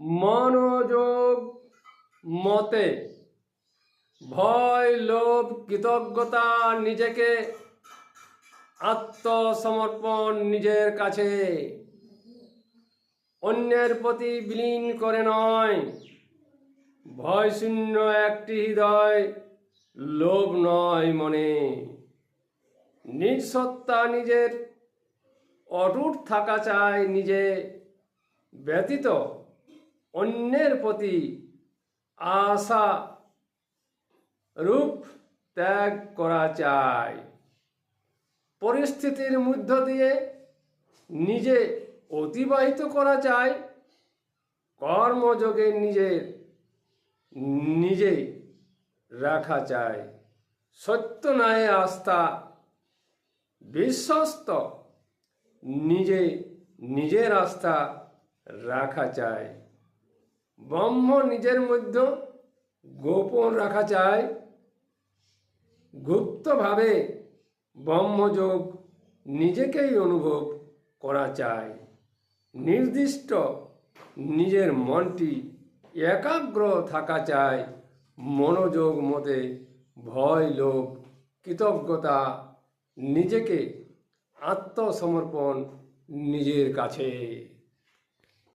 মনোযোগ মতে। ভয়, লোভ, কৃতজ্ঞতা নিজেকে আত্মসমর্পণ নিজের কাছে। অন্যের প্রতি বিলীন করে নয়। ভয় শূন্য একটি হৃদয়, লোভ নয় মনে। নিজ সত্তা নিজের অটুট থাকা চায় নিজে ব্যতীত অন্যের প্রতি আশা রূপ ত্যাগ করা চায় পরিস্থিতির মধ্য দিয়ে নিজে অতিবাহিত করা চায় কর্মযোগে নিজের নিজে রাখা চায় সত্য নয় আস্থা, বিশ্বস্ত নিজে, নিজের আস্থা রাখা চায় ব্রহ্ম নিজের মধ্যে গোপন রাখা চায় গুপ্তভাবে ব্রহ্মযোগ নিজেকেই অনুভব করা চায় নির্দিষ্ট নিজের মনটি একাগ্র থাকা চায় মনোযোগ মতে ভয়, লোভ, কৃতজ্ঞতা নিজেকে আত্মসমর্পণ নিজের কাছে।